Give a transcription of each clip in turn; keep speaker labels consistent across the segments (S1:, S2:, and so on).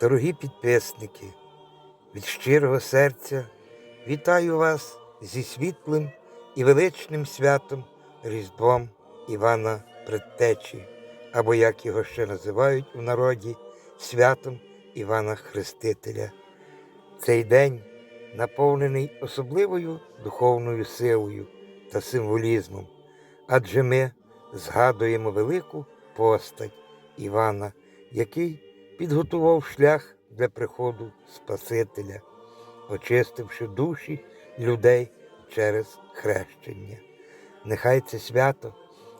S1: Дорогі підписники, від щирого серця вітаю вас зі світлим і величним святом Різдвом Івана Предтечі, або як його ще називають у народі, святом Івана Хрестителя. Цей день наповнений особливою духовною силою та символізмом, адже ми згадуємо велику постать Івана, який підготував шлях для приходу Спасителя, очистивши душі людей через хрещення. Нехай це свято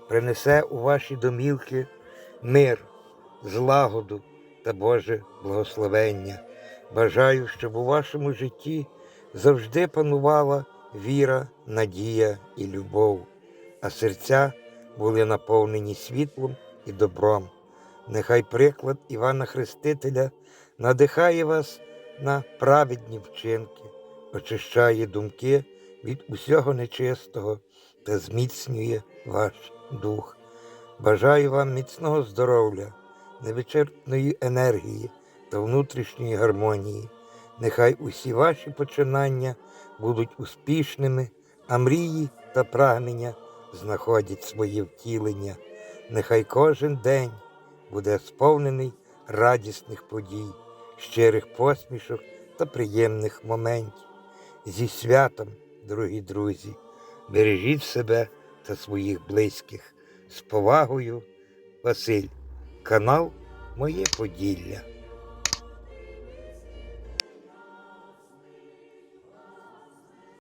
S1: принесе у ваші домівки мир, злагоду та Боже благословення. Бажаю, щоб у вашому житті завжди панувала віра, надія і любов, а серця були наповнені світлом і добром. Нехай приклад Івана Хрестителя надихає вас на праведні вчинки, очищає думки від усього нечистого та зміцнює ваш дух. Бажаю вам міцного здоров'я, невичерпної енергії та внутрішньої гармонії. Нехай усі ваші починання будуть успішними, а мрії та прагнення знаходять своє втілення. Нехай кожен день буде сповнений радісних подій, щирих посмішок та приємних моментів. Зі святом, дорогі друзі, бережіть себе та своїх близьких. З повагою, Василь, канал Моє Поділля.